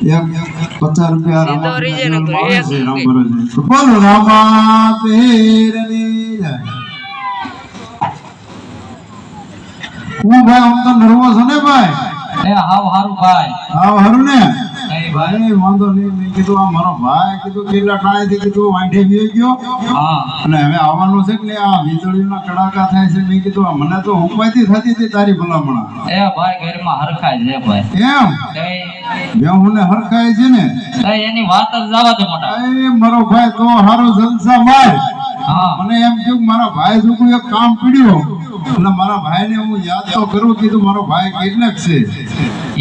એક પચાસ રૂપિયા. બોલો રામા હું ભાઈ આમ તો નર્વસ છો ને ભાઈ? એ હાવ હારું ભાઈ. હાવ હારું ને? ભાઈ ભાઈ વાંધો નહીં. મેં કીધું આ મારો ભાઈ કીધું કેટલા ટાણેથી કીધું વાંઢે ગયો ગયો. હા. અને હવે આવવાનું છે કે આ વીજળીના કડાકા થાય છે. મેં કીધું આ મને તો હુંપાઈથી થતી હતી તારી ભલામણા. એ ભાઈ ઘરમાં હરખાય છે ભાઈ. એમ? બેહુને હરખાય છે ને? એની વાત જ જવા દે મોટા. એ મારો ભાઈ તો હારો જલસા હા મને એમ થયું મારા ભાઈ છોકરું એક કામ પીડ્યું. અને મારા ભાઈને હું યાદ તો કરું કીધું મારો ભાઈ કેટલાક છે.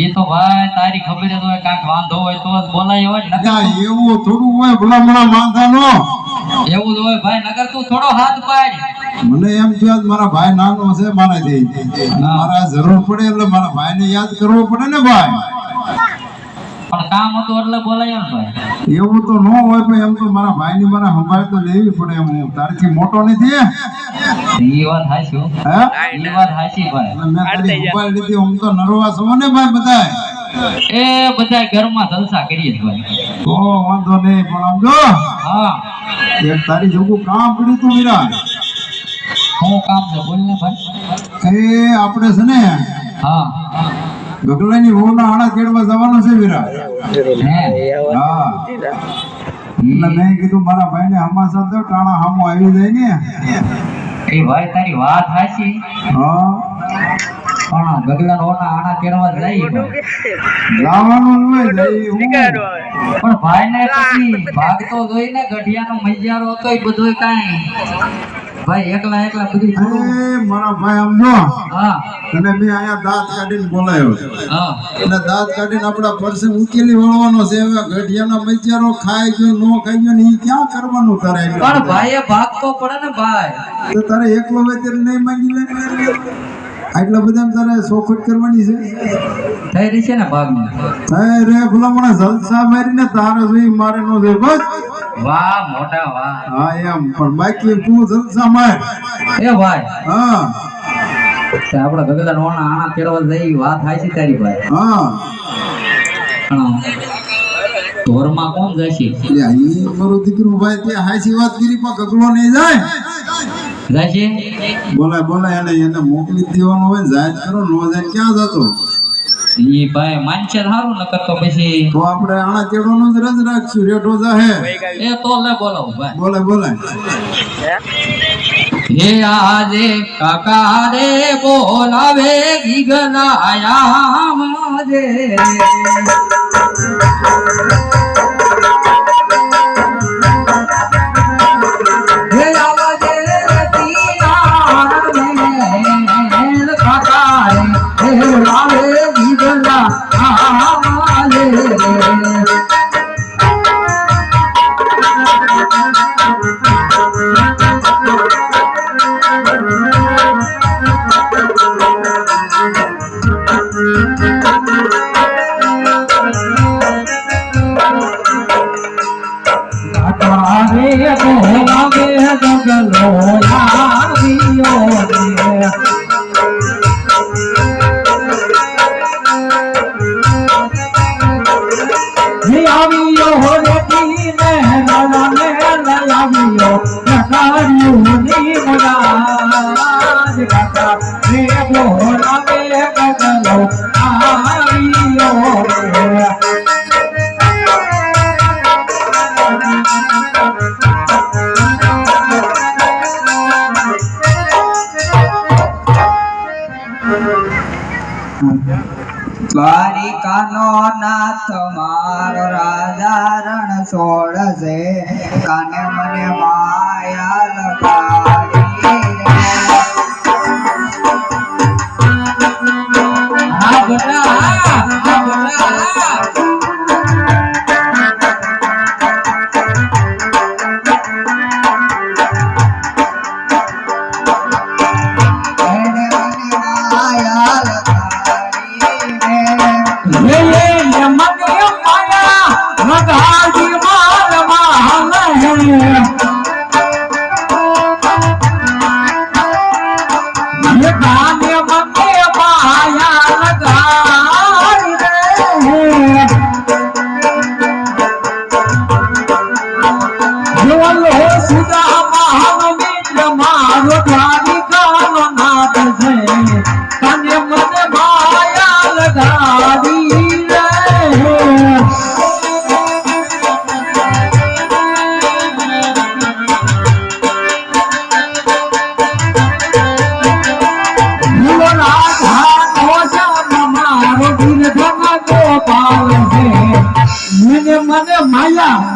એ તો ભાઈ તારી ખબર તો હોય કાંઈક વાંધો હોય તો બોલાય હોય ને એવું થોડું હોય ભલામણા નો. એવું જ હોય ભાઈ નગર તું થોડો હાથ પાડ. મને એમ થયું મારા ભાઈ નાનો છે મારાથી. મારા જરૂર પડે એટલે મારા ભાઈને યાદ કરવો પડે ને ભાઈ. કામ હતું એટલે બોલાય ને ભાઈ. એવું તો ન હોય પણ એમ તો મારા ભાઈની મારા સંભાળ તો લેવી પડે એમ. હું તારથી મોટો નથી એ વાત હાચી હો. એ વાત હાચી ભાઈ. મેં તારી સંભાળ લીધી હું તો નરવા છો ને ભાઈ બધાય? એ બધા ઘરમાં જલસા કરીએ ભાઈ. તો વાંધો નહીં પણ આમ જો હા. એક તારી જોગું કામ પડ્યું તું મીરા. શું કામ છે બોલ ને ભાઈ. એ આપણે છે ને હા. ગગલાની વહુના આણા કેડવા જવાનો છે વીરા હા. એટલે મેં કીધું મારા ભાઈ ને હમાસા દો ટાણા હામો આવી જાય ને. એ ભાઈ તારી વાત હાચી હા. પણ ગગલા રોના આણા કેડવા જાય લાવવાનું હોય જઈ હું પણ ભાઈ ને પછી ભાગતો જોઈને ગઢિયાનો મૈયારો હતો એ બધું કાંઈ. ભાઈ એકલા એકલા બધું થોડું એ મારા ભાઈ આમ જો. હા. અને મેં અહીંયા દાંત કાઢીને બોલાયો. હા. અને દાંત કાઢીને આપણા પરસે ઉકેલી વળવાનો છે. હવે ગઢિયાના બચારો ખાઈ ગયો નો ખાઈ ગયો ને ઈ ક્યાં કરવાનું તારે? પણ ભાઈએ ભાગતો પડે ને ભાઈ. તો તારે એકલો હોય ત્યારે નહીં માંગી લે આટલા બધા તારે સોખટ કરવાની છે? થઈ રહી છે ને ભાગની. હે રે ભલામણા જલસા મારીને તારે જોઈ મારે નો જોઈ બસ. વાહ મોટા વાહ. હા એમ. પણ બાકી તું જલસા માર એ ભાઈ. હા. તે આપણા ગગલા રોના આણા તેડવા જઈ વાત થાય છે તારી ભાઈ. હા. ઢોરમાં કોણ જશે? મારું ભાઈ તે હાસી વાત કરી પણ ગગલો નહીં જાય. જશે? બોલાય બોલાય એને એને મોકલી દેવાનું હોય જાય કરો નો જાય ક્યાં જતો? ઈ ભાઈ માનશે સારું નકર તો પછી તો આપણે આણા તેડોનો જ રજ રાખશું. રેઠો જાહે એ તો લે બોલો ભાઈ. બોલે બોલે. હે આજે કાકા રે બોલાવે ગીગલાયા માજે. દ્વારિકાનો નાથ મારો રાજા રણ છોડશે કાને મને માયા લગાડી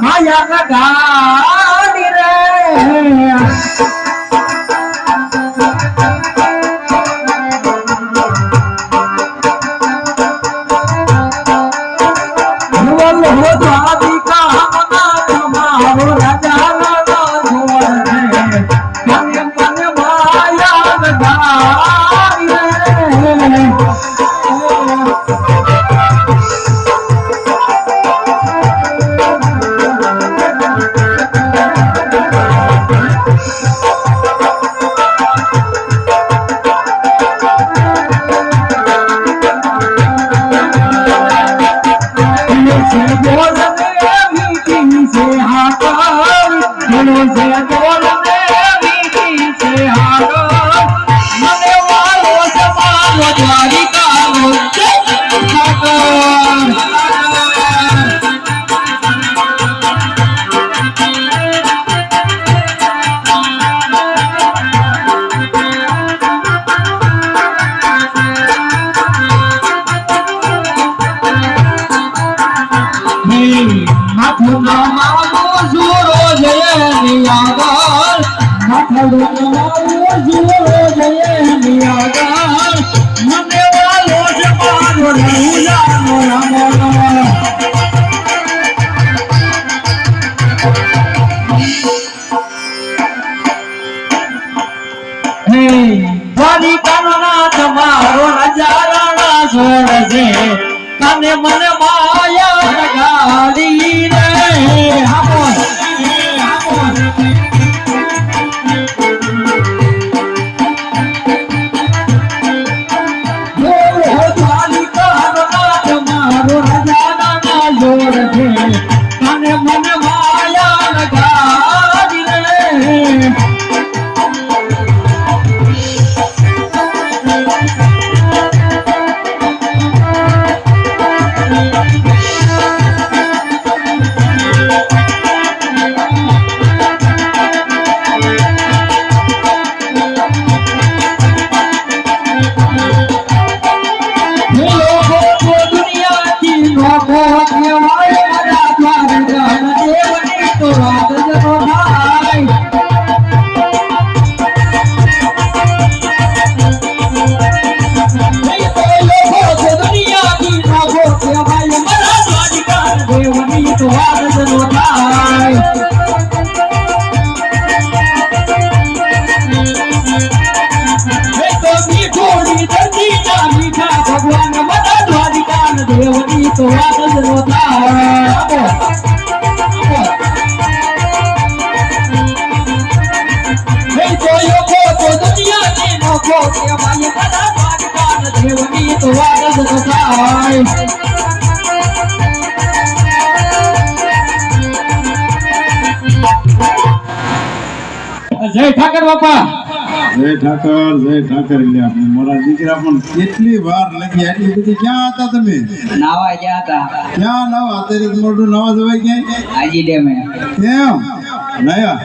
માયા માયા Alô, alô. જય ઠાકર બાપા. જય ઠાકર જય ઠાકર. લ્યા મારા દીકરા પણ કેટલી વાર લગી આટલી બધી. ક્યાં હતા તમે? નાવા ગયા હતા. ક્યાં નાવા? અત્યારે મોટું નવા જવાય ક્યાં આજી ડેમે. કેમ? નયા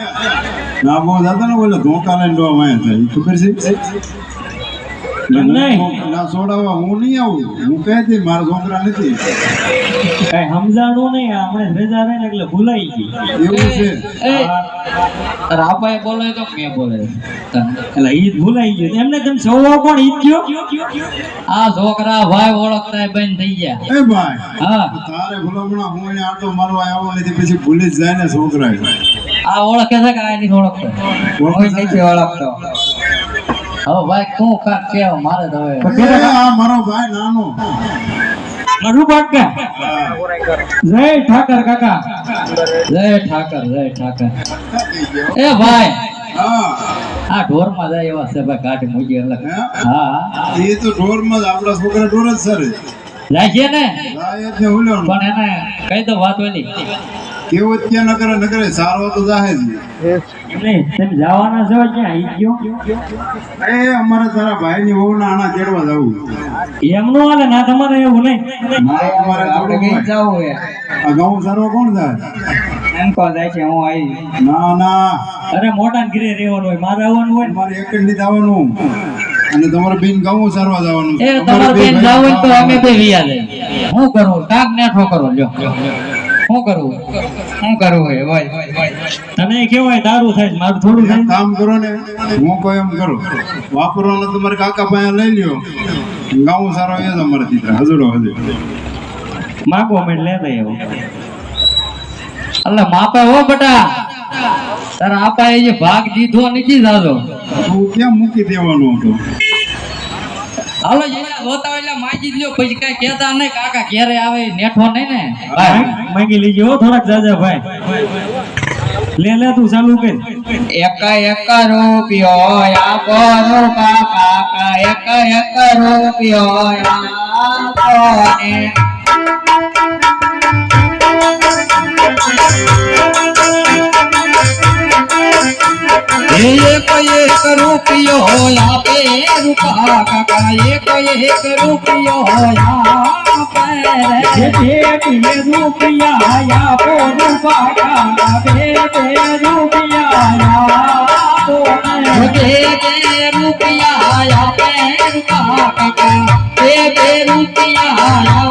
ના બહુ ને બોલે. ધોકા લઈને ડોવા માયા ખબર છે? નહીં. ના છોડાવવા હું નહીં આવું. હું કહી દઈ મારા છોકરા નથી? કઈ સમજાણું નહીં. હમણાં રજા રહે એટલે ભૂલાઈ ગઈ. એવું છે? રાપાએ બોલે તો મેં બોલે? એટલે ઈ ભૂલાઈ ગયું. એમને તમે સૌ કોણ ઈ ગયો આ છોકરા ભાઈ ઓળખતા બંધ થઈ ગયા. એ ભાઈ હા. તારે ભલામણા હું એને આટો મારવા આવ્યો નથી પછી ભૂલી જ જાય ને છોકરા આ ઓળખે છે કે આ નથી ઓળખતો? નથી ઓળખતો. હવે ભાઈ તું કાક કે મારે તો હવે આ મારો ભાઈ નાનો. મારું બાટકા જય ઠાકર કાકા. જય ઠાકર જય ઠાકર. એ ભાઈ હા. આ ઢોરમાં જાય એવા છે ભાઈ કાઢી મૂકી અલગ. હા? એ તો ઢોરમાં જ આપણા છોકરા ઢોર જ સર જાય છે ને? પણ એને કઈ દો વાત ઓલી. કેવું અત્યારે ન કરે ન કરે સારો તો જાહે જ એમને તમે જવાના છો ક્યાં આવી ગયો? એ અમારે તારા ભાઈની વહુના આણા ચેડવા જવું એમનું હાલે ના તમારે એવું નહીં. મારે અમારે આપણે કઈ જવું હે? આ ઘઉં સારો કોણ જાય? એમ કો જાય છે હું આવી ના ના. અરે મોટા ને ઘરે રહેવાનું હોય મારે આવવાનું હોય ને? અમારે એક જ નહીં આવવાનું અને તમારે બેન ઘઉં સારવા જવાનું એ તમારે બેન ભાઈ તો અમે બે વિયા જઈએ હું કરું? કાક ને ઠોકરો જો શું કરવું શું કરવું હોય હોય તને કેવાય દારૂ થાય મારું થોડું થાય કામ કરો ને હું કહું એમ કરું. વાપરવાનો તમારે કાકા પાસે લઈ લ્યો. ગાઉં સારો એ જ અમારે ચિત્ર હજુડો હજુ. માગો મેં લેતા આવો અલ્લા માપે હો બટા. તારા આપા એ જે ભાગ દીધો નથી દાદો તું કેમ મૂકી દેવાનું હતું? હાલો જેલા એટલે માગી જ લ્યો. પછી કઈ કહેતા નહીં કાકા ઘેરે આવે નેઠો નહીં ને. ભાઈ માગી લીજો હો થોડાક જાજા ભાઈ. લે લે તું ચાલુ કર. એક એક રૂપિયો આપો રો કાકા. એક એક રૂપિયો આપો ને. એક એક રૂપિયો આપે રૂપા કાકા એક એક રૂપિયો આપે બે બે રૂપિયા આપો રૂપા કાકા બે બે રૂપિયા આપો. બે બે રૂપિયા આપે રૂપા કાકા બે બે રૂપિયા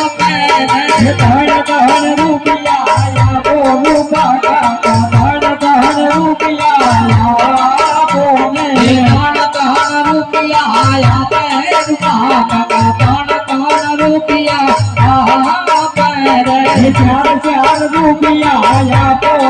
આપે ધન ધન રૂપિયા ચાર ચાર રૂપિયા આપો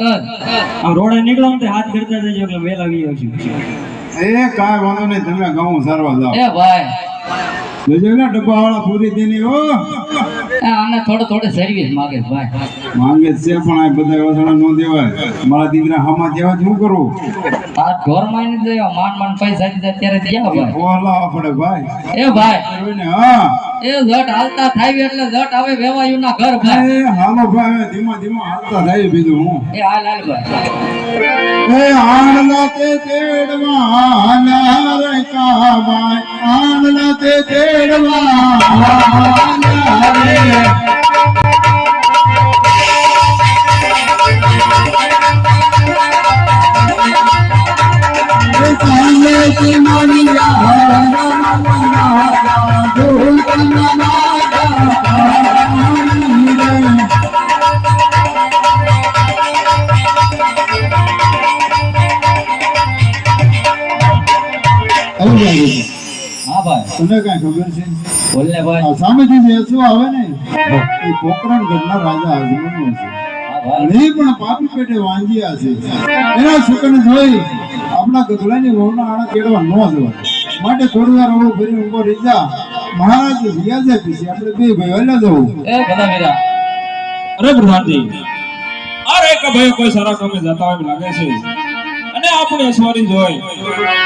આમ રોડે નીકળો ને હાથ કરતા જજો એટલે વેલ આવી જશે એ કાંઈ વાંધો નહીં તમે ગાઉં સારવા જાઓ. એ ભાઈ. જોજો ને ડબ્બા વાળા પૂરી દેની એ આને થોડો થોડો સર્વિસ માગે ભાઈ. માંગે છે પણ આ બધા વસણા નો દેવાય. મારા દીકરા હામાં જેવા શું કરું? આ ઢોરમાં ને દેવા માન માન પૈસા દીધા ત્યારે ગયા ભાઈ. ઓલા પડે ભાઈ. એ ભાઈ. હા. એ જટ હાલતા થાય એટલે જટ આવે વેવાયું ના ઘર ભાઈ હાલો ભાઈ ધીમા ધીમા હાલતા થાય બીજું હું. એ હાલ હાલ ભાઈ. એ આણલા તે તેડવા હાલા રે કામાય. આણલા તે તેડવા હાલા રે Thank કાલે તને કઈ ખબર છે બોલ ને ભાઈ. સામેથી બેસવા આવે ને એ પોકરણ ગઢના રાજા અજમલનો છે એ પણ પાપી પેટે વાંજ્યા છે. એના સુકને આપણા ગધડાની વહુના આણા કેળવા ન જવા માટે થોડી વાર ઓળો ફરી ઊભો રહી જા. મહારાજ રિયાજે પીછી આપણે બે ભાઈ વહેલા જવું. એ બધા મેરા. અરે પ્રધાનજી અરે કે ભાઈ કોઈ સારા કામે જતા હોય લાગે છે. અને આપણે અસવારી જોઈ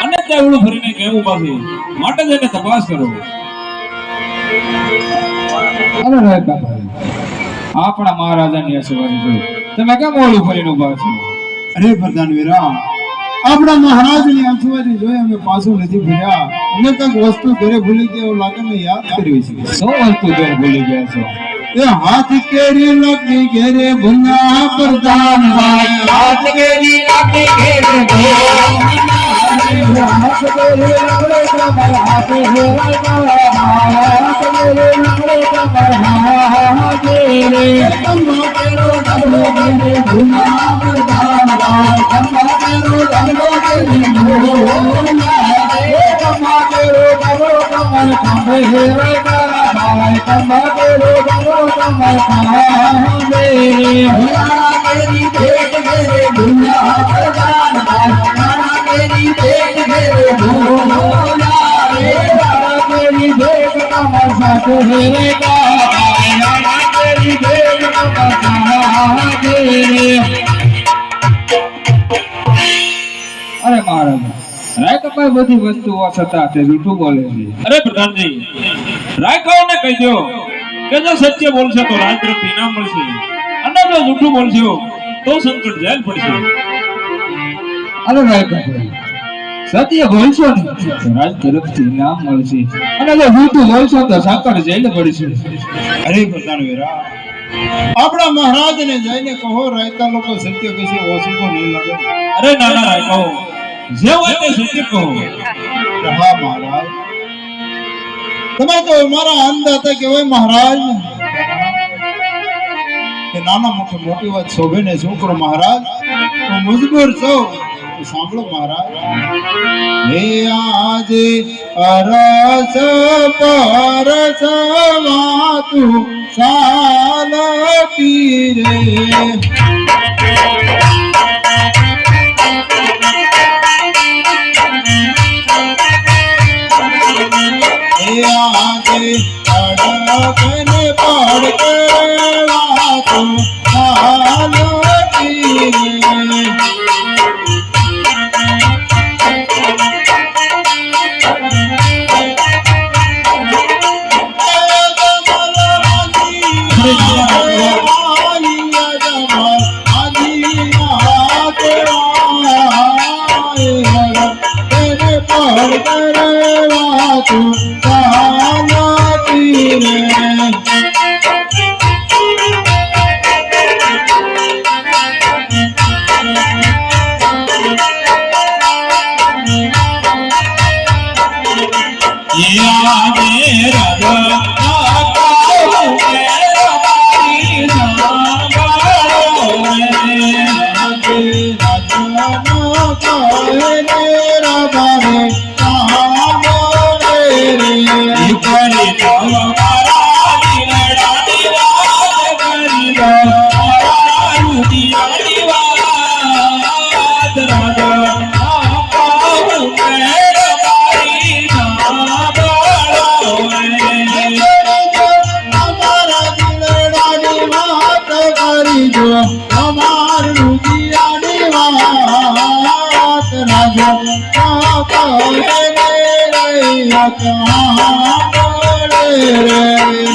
અને તેવડું ફરીને કહેવું પાછી માટે જઈને તપાસ કરો. અરે રે ભાઈ આપણા મહારાજાની અસવારી જોઈ. તમે કેમ ઓળું ફરીને ઊભા છો? અરે પ્રધાન વીરા આપણા મહારાજની અસવારી જોઈ અમે પાછું નથી ભૂલ્યા. અમે કંઈક વસ્તુ ઘરે ભૂલી ગયા એવું લાગે મેં યાદ કર્યું છે. શું વસ્તુ ઘરે ભૂલી ગયા છો? એ હાથ કેરી લગી ઘેરે ભૂલ્યા પ્રધાન ભાઈ હાથ કેરી લગી ઘેરે રે મારો કમર હાજે રે તમ્મો કેરો ડબલો કેરે ભૂમા પ્રદાવા તમ્મો કેરો ડબલો કેરે ભૂમા રે તમ્મો કેરો ડબલો કમર ખંભે રે કરાવા તમ્મો કેરો ડબલો કમર હાજે રે ભૂમા કેરી ભેટ કેરે ભૂમા પ્રદાવા નાના કેરી ભેટ કેરે ભૂમા રે નાના કેરી ભેટ અરે મહારાજ રાયકભાઈ બધી વસ્તુઓ છતાં તે જૂઠું બોલે છે. અરે પ્રધાનજી રાયકાઓને કહી દો કે જો સત્ય બોલશે તો રાજ તરફથી ઇનામ મળશે. અને જો જૂઠું બોલશો તો સંકટ જેલ પડશે. અરે રાયકાભાઈ સત્ય બોલશો ને રાજ તરફથી નામ મળશે અને જો જૂઠું બોલશો તો સાકર જેલ પડશે અરે પ્રધાન વેરા. આપણા મહારાજને જઈને કહો રાયતા લોકો સત્ય કશે ઓછું તો નહીં લાગે. અરે ના રાય કહો. જે હોય તે સત્ય કહો. હા મહારાજ. તમે તો મારા અંદાતા કહેવાય મહારાજ કે નાના મોટો મોટી વાત શોભે ને છોકરો કરું મહારાજ હું મજબૂર છું. સાંભળો મહારાજ. હે આજે અરસ પરસ વાતું સાલ પીરે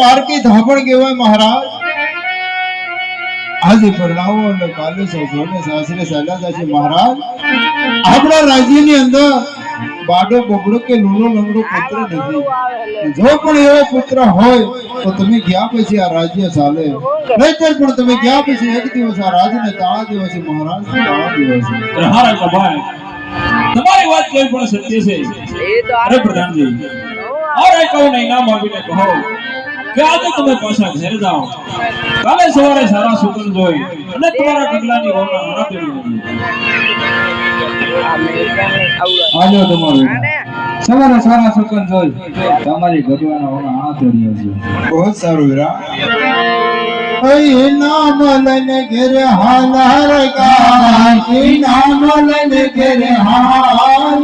પારકી ધાપણ કહેવાય મહારાજ. આજે પરણાવો અને કાલે સસોને સાસરે સાલા થશે મહારાજ. આપણા રાજ્યની અંદર બાડો બગડો કે લૂલો લંગડો પુત્ર નથી. જો પણ એવો પુત્ર હોય તો તમે ગયા પછી આ રાજ્ય ચાલે? નહીતર પણ તમે ગયા પછી એક દિવસ આ રાજને તાળા દિવસે મહારાજ? તાળા દિવસે હારા કભાઈ તમારી વાત કોઈ પણ સત્ય છે? અરે પ્રધાનજી. અરે કહું નહીં નામ આપીને કહો. કે આજે તમે પાછા ઘેર જાઓ. કાલે સવારે સારા સુકન જોઈ અને તમારા કગલાની વહુના હારા તેડી. આજો તમારું. સવારે સારા સુકન જોઈ તમારી ભગવાન ઓના આ તેડી આવજો બહુ સારું એ નામ લઈને ઘેરે ગાય એ નામ લઈને ઘેરે હાલાર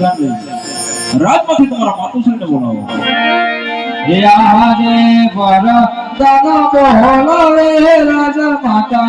ધ્યાન દેજો રાજમાંથી તમારા માતુશ્રીને બોલાવો. આજે ભરતન રાજા માતા